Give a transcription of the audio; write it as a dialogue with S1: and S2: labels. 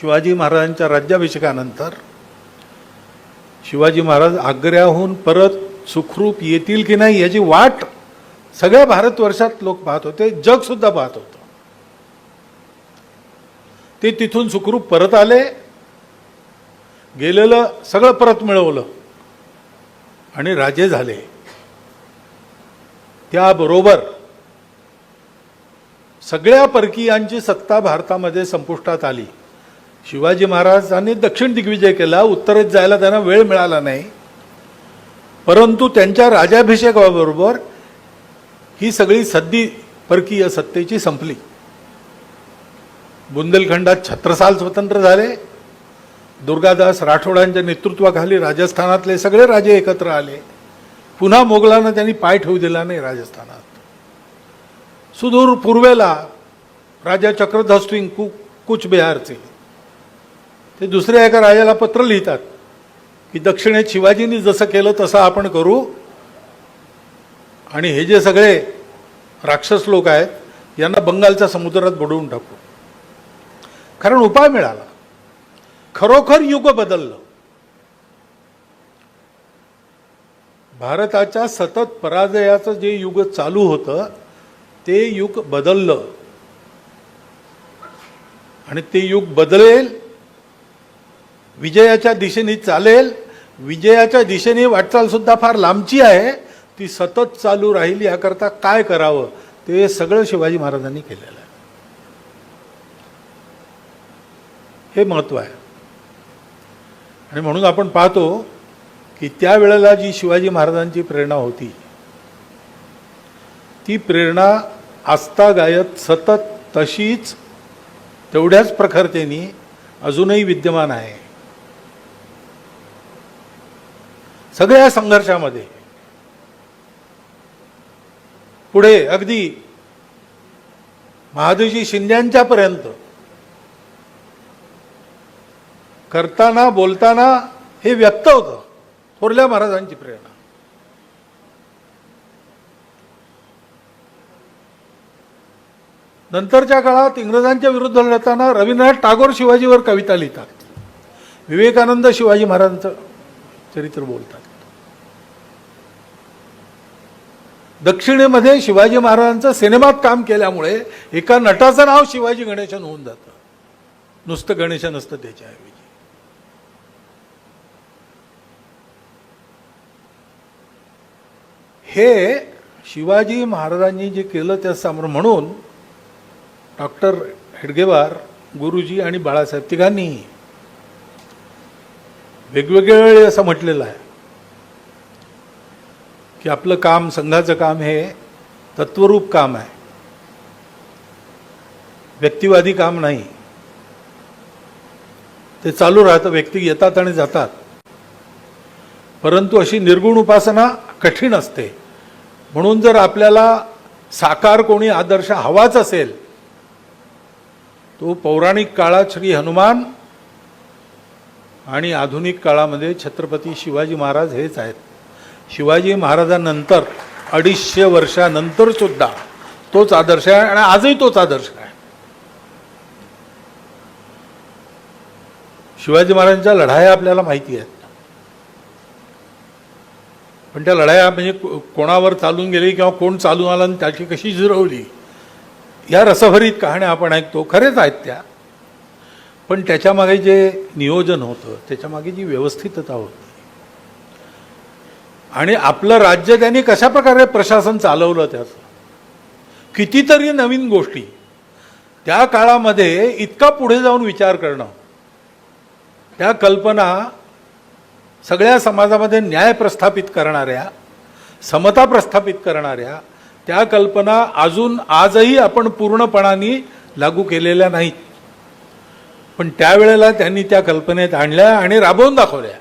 S1: शिवाजी महाराजांच्या राज्याभिषेकानंतर शिवाजी महाराज आग्र्याहून परत सुखरूप येतील की नाही याची वाट सगळ्या भारतवर्षात लोक पाहत होते जग सुद्धा पाहत होतं. ते तिथून सुखरूप परत आले गेलेलं सगळं परत मिळवलं आणि राजे झाले. त्याबरोबर सगळ्या परकीयांची सत्ता भारतामध्ये संपुष्टात आली. शिवाजी महाराजांनी दक्षिण दिग्विजय केला उत्तरेत जायला त्यांना वेळ मिळाला नाही. परंतु त्यांच्या राजाभिषेकाबरोबर ही सगळी सद्दी परकीय सत्तेची संपली. बुंदेलखंडात छत्रसाल स्वतंत्र झाले. दुर्गादास राठोडांच्या नेतृत्वाखाली राजस्थानातले सगळे राजे एकत्र आले. पुन्हा मोगलांना त्यांनी पाय ठेवू दिला नाही राजस्थानात. सुदूर पूर्वेला राजा चक्रधर सिंग कु कुचबिहारचे. ते दुसऱ्या एका राजाला पत्र लिहितात की दक्षिणेत शिवाजींनी जसं केलं तसं आपण करू. आणि हे जे सगळे राक्षस लोक आहेत यांना बंगालच्या समुद्रात बुडवून टाकू. कारण उपाय मिळाला. खरोखर युग बदललं. भारताच्या सतत पराजयाचं जे युग चालू होतं ते युग बदललं. आणि ते युग बदलेल विजयाच्या दिशेने चालेल. विजयाच्या दिशेने वाटचाल सुद्धा फार लांबची आहे. ती सतत चालू राहील याकरता काय करावं? ते सगळं शिवाजी महाराजांनी केलेलं आहे. हे महत्त्व आहे. आणि म्हणून आपण पाहतो की त्यावेळेला जी शिवाजी महाराजांची प्रेरणा होती ती प्रेरणा आस्थागायत सतत तशीच तेवढ्याच प्रखरतेने अजूनही विद्यमान आहे. सगळ्या संघर्षामध्ये. पुढे अगदी महादेवजी शिंद्यांच्या पर्यंत करताना बोलताना हे व्यक्त होतं. थोरल्या महाराजांची प्रेरणा. नंतरच्या काळात इंग्रजांच्या विरुद्ध लढताना रवींद्रनाथ टागोर शिवाजीवर कविता लिहितात. विवेकानंद शिवाजी महाराजांचं चरित्र बोलतात. दक्षिणेमध्ये शिवाजी महाराजांचं सिनेमात काम केल्यामुळे एका नटाचं नाव शिवाजी गणेशन होऊन जातं. नुसतं गणेशन असतं त्याच्याऐवजी. हे शिवाजी महाराजांनी जे केलं त्या समोर म्हणून डॉक्टर हेडगेवार गुरुजी आणि बाळासाहेब तिघांनी वेगवेगळ्या वेळी असं म्हटलेलं आहे. की आपलं काम संघाचं काम हे तत्वरूप काम आहे. व्यक्तिवादी काम नाही. ते चालू राहतं व्यक्ती येतात आणि जातात. परंतु अशी निर्गुण उपासना कठीण असते. म्हणून जर आपल्याला साकार कोणी आदर्श हवाच असेल तो पौराणिक काळात श्री हनुमान आणि आधुनिक काळामध्ये छत्रपती शिवाजी महाराज हेच आहेत. शिवाजी महाराजांनंतर अडीचशे वर्षानंतर सुद्धा तोच आदर्श आहे आणि आजही तोच आदर्श आहे. शिवाजी महाराजांच्या लढाया आपल्याला माहिती आहेत. पण त्या लढाया म्हणजे को- कोणावर चालून गेली किंवा कोण चालून आला आणि त्याची कशी जिरवली या रसभरीत कहाण्या आपण ऐकतो. खरेच आहेत त्या. पण त्याच्यामागे जे नियोजन होतं त्याच्यामागे जी व्यवस्थितता होती. आणि आपलं राज्य त्यांनी कशा प्रकारे प्रशासन चालवलं त्याचं? कितीतरी नवीन गोष्टी. त्या काळामध्ये इतका पुढे जाऊन विचार करणं. त्या कल्पना सगळ्या समाजामध्ये न्याय प्रस्थापित करणाऱ्या समता प्रस्थापित करणाऱ्या त्या कल्पना अजून आजही आपण पूर्णपणाने लागू केलेल्या नाहीत. पण त्यावेळेला त्यांनी त्या कल्पनेत आणल्या आणि राबवून दाखवल्या.